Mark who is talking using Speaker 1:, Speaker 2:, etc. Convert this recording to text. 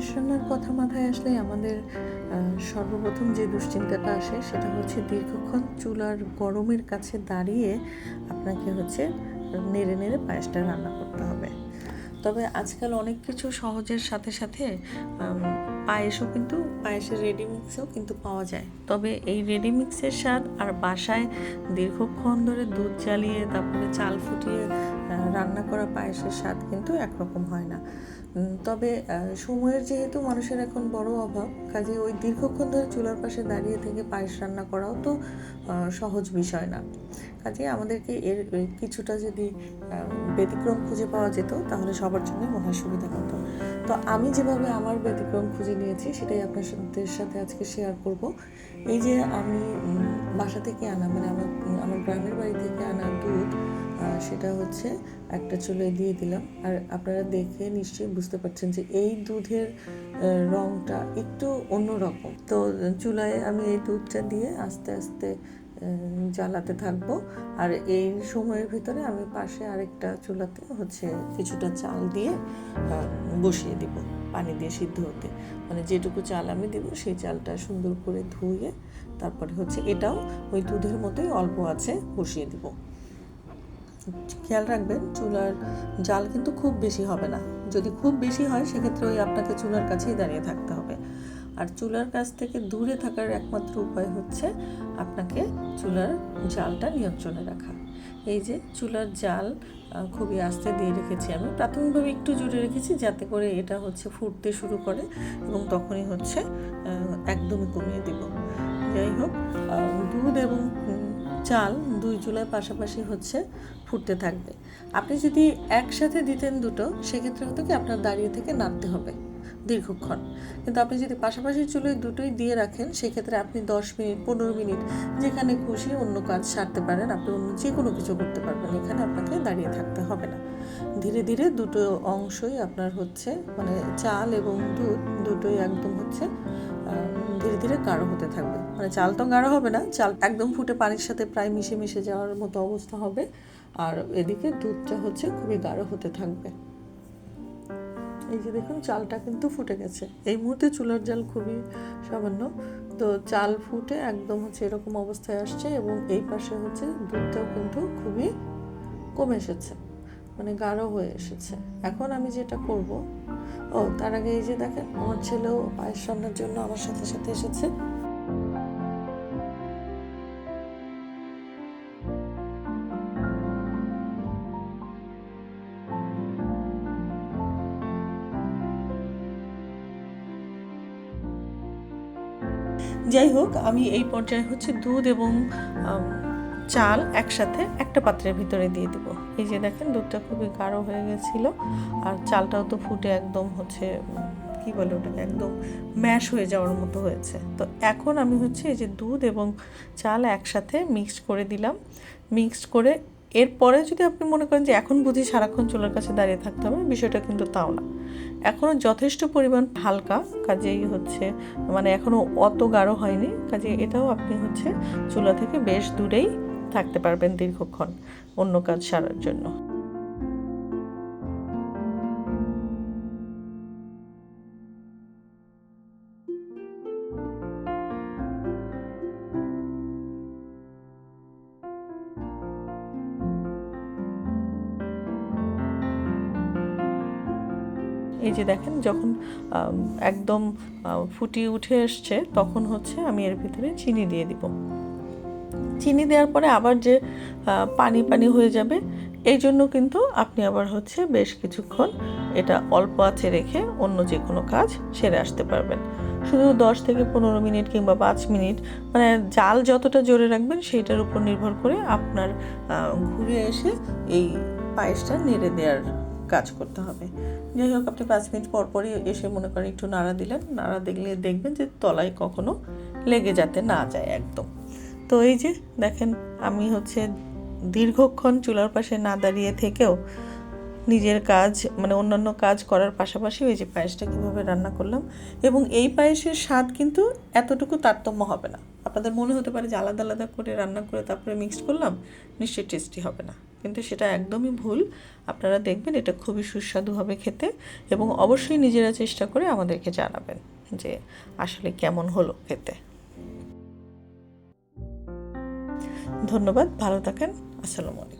Speaker 1: পায়েস কথা মাথায় আসলে আমাদের সর্বপ্রথম যে দুশ্চিন্তাটা আসে সেটা হচ্ছে দীর্ঘক্ষণ চুলার গরমের কাছে দাঁড়িয়ে আপনাকে হচ্ছে নেড়ে নেড়ে পায়েসটা রান্না করতে হবে। তবে আজকাল অনেক কিছু সহজের সাথে সাথে পায়েসও কিন্তু, পায়েসের রেডি মিক্সও কিন্তু পাওয়া যায়। তবে এই রেডি মিক্সের স্বাদ আর বাসায় দীর্ঘক্ষণ ধরে দুধ জ্বালিয়ে তারপরে চাল ফুটিয়ে রান্না করা পায়েসের স্বাদ কিন্তু একরকম হয় না। তবে সময়ের যেহেতু মানুষের এখন বড় অভাব, কাজে ওই দীর্ঘক্ষণ ধরে চুলার পাশে দাঁড়িয়ে থেকে পায়েস রান্না করাও তো সহজ বিষয় না। কাজে আমাদেরকে এর কিছুটা যদি ব্যতিক্রম খুঁজে পাওয়া যেত, তাহলে সবার জন্য হয় সুবিধা হতো তো আমি যেভাবে আমার ব্যতিক্রম খুঁজে নিয়েছি, সেটাই আপনাদের সাথে আজকে শেয়ার করব। এই যে আমি বাসা থেকে আনা মানে আমার আমার গ্রামের বাড়ি থেকে আনা দুধ সেটা হচ্ছে একটা চুলায় দিয়ে দিলাম। আর আপনারা দেখে নিশ্চয়ই বুঝতে পারছেন যে এই দুধের রংটা একটু অন্যরকম। তো চুলায় আমি এই দুধটা দিয়ে আস্তে আস্তে জ্বালাতে থাকব। আর এই সময়ের ভিতরে আমি পাশে আরেকটা চুলাতে হচ্ছে কিছুটা চাল দিয়ে বসিয়ে দিব, পানি দিয়ে সিদ্ধ হতে। মানে যেটুকু চাল আমি দিব, সেই চালটা সুন্দর করে ধুয়ে তারপরে হচ্ছে এটাও ওই দুধের মতোই অল্প আছে বসিয়ে দিব। খেয়াল রাখবেন, চুলার জাল কিন্তু খুব বেশি হবে না। যদি খুব বেশি হয়, সেক্ষেত্রে ওই আপনাকে চুলার কাছেই দাঁড়িয়ে থাকতে হবে। আর চুলার কাছ থেকে দূরে থাকার একমাত্র উপায় হচ্ছে আপনাকে চুলার জালটা নিয়ন্ত্রণে রাখা। এই যে চুলার জাল খুবই আস্তে দিয়ে রেখেছি আমি। প্রাথমিকভাবে একটু জুড়ে রেখেছি যাতে করে এটা হচ্ছে ফুটতে শুরু করে এবং তখনই হচ্ছে একদমই কমিয়ে দিব। যাই হোক দুধ এবং চাল দুই চুলার পাশাপাশি হচ্ছে ফুটতে থাকবে। আপনি যদি একসাথে দিতেন দুটো, সেক্ষেত্রে হতো কি আপনার দাঁড়িয়ে থেকে নাড়তে হবে। দীর্ঘক্ষণ। কিন্তু আপনি যদি পাশাপাশি চুলোয় দুটোই দিয়ে রাখেন, সেক্ষেত্রে আপনি দশ মিনিট, পনেরো মিনিট যেখানে খুশি অন্য কাজ সারতে পারেন। আপনি অন্য যে কোনো কিছু করতে পারবেন। এখানে আপনাকে দাঁড়িয়ে থাকতে হবে না। ধীরে ধীরে দুটো অংশই আপনার হচ্ছে মানে চাল এবং দুধ দুটোই একদম হচ্ছে ধীরে ধীরে গাঢ় হতে থাকবে। মানে চাল তো গাঢ় হবে না, চাল একদম ফুটে পানির সাথে প্রায় মিশে মিশে যাওয়ার মতো অবস্থা হবে। আর এদিকে দুধটা হচ্ছে খুবই গাঢ় হতে থাকবে। এই যে দেখুন, চালটা কিন্তু ফুটে গেছে। এই মুহূর্তে চুলার জাল খুবই সামান্য। তো চাল ফুটে একদম হচ্ছে এরকম অবস্থায় আসছে এবং এই পাশে হচ্ছে দুধটাও কিন্তু খুবই কমে এসেছে মানে গাঢ় হয়ে এসেছে। এখন আমি যেটা করব, ও, তার আগে এই যে দেখেন, আমার ছেলেও পায়েস রান্নার জন্য আমার সাথে সাথে এসেছে। যাই হোক আমি এই পর্যায়ে হচ্ছে দুধ এবং চাল একসাথে একটা পাত্রের ভিতরে দিয়ে দিব। এই যে দেখেন, দুধটা খুবই গাঢ় হয়ে গেছিল আর চালটাও তো ফুটে একদম হচ্ছে, কি বলে ওটাকে, একদম ম্যাশ হয়ে যাওয়ার মতো হয়েছে। তো এখন আমি হচ্ছে এই যে দুধ এবং চাল একসাথে মিক্সড করে দিলাম। মিক্সড করে এরপরে যদি আপনি মনে করেন যে এখন বুঝি সারাক্ষণ চুলার কাছে দাঁড়িয়ে থাকতে হবে, বিষয়টা কিন্তু তাও না। এখনও যথেষ্ট পরিমাণ হালকা, কাজেই হচ্ছে মানে এখনও অত গাঢ় হয়নি কাজে এটাও আপনি হচ্ছে চুলা থেকে বেশ দূরেই থাকতে পারবেন দীর্ঘক্ষণ অন্য কাজ সারার জন্য। এই যে দেখেন, যখন একদম ফুটিয়ে উঠে এসছে, তখন হচ্ছে আমি এর ভিতরে চিনি দিয়ে দিব। চিনি দেওয়ার পরে আবার যে পানি পানি হয়ে যাবে, এই জন্য কিন্তু আপনি আবার হচ্ছে বেশ কিছুক্ষণ এটা অল্প আছে রেখে অন্য যে কোনো কাজ সেরে আসতে পারবেন। শুধু দশ থেকে পনেরো মিনিট কিংবা পাঁচ মিনিট মানে জাল যতটা জোরে রাখবেন সেইটার উপর নির্ভর করে আপনার ঘুরে এসে এই পায়েসটা নেড়ে দেওয়ার কাজ করতে হবে। যাই হোক, আপনি পাঁচ মিনিট পর পরই এসে মনে করেন একটু নাড়া দিলেন। নাড়া দেখলে দেখবেন যে তলায় কখনো লেগে যাতে না যায় একদম। তো এই যে দেখেন, আমি হচ্ছে দীর্ঘক্ষণ চুলার পাশে না দাঁড়িয়ে থেকেও নিজের কাজ মানে অন্যান্য কাজ করার পাশাপাশি ওই যে পায়েসটা কীভাবে রান্না করলাম এবং এই পায়েসের স্বাদ কিন্তু এতটুকু তারতম্য হবে না। আপনাদের মনে হতে পারে যে আলাদা আলাদা করে রান্না করে তারপরে মিক্সড করলাম, নিশ্চয়ই টেস্টি হবে না। কিন্তু সেটা একদমই ভুল। আপনারা দেখবেন এটা খুবই সুস্বাদু হবে খেতে এবং অবশ্যই নিজেরা চেষ্টা করে আমাদেরকে জানাবেন যে আসলে কেমন হলো খেতে। ধন্যবাদ, ভালো থাকেন। আসসালামু আলাইকুম।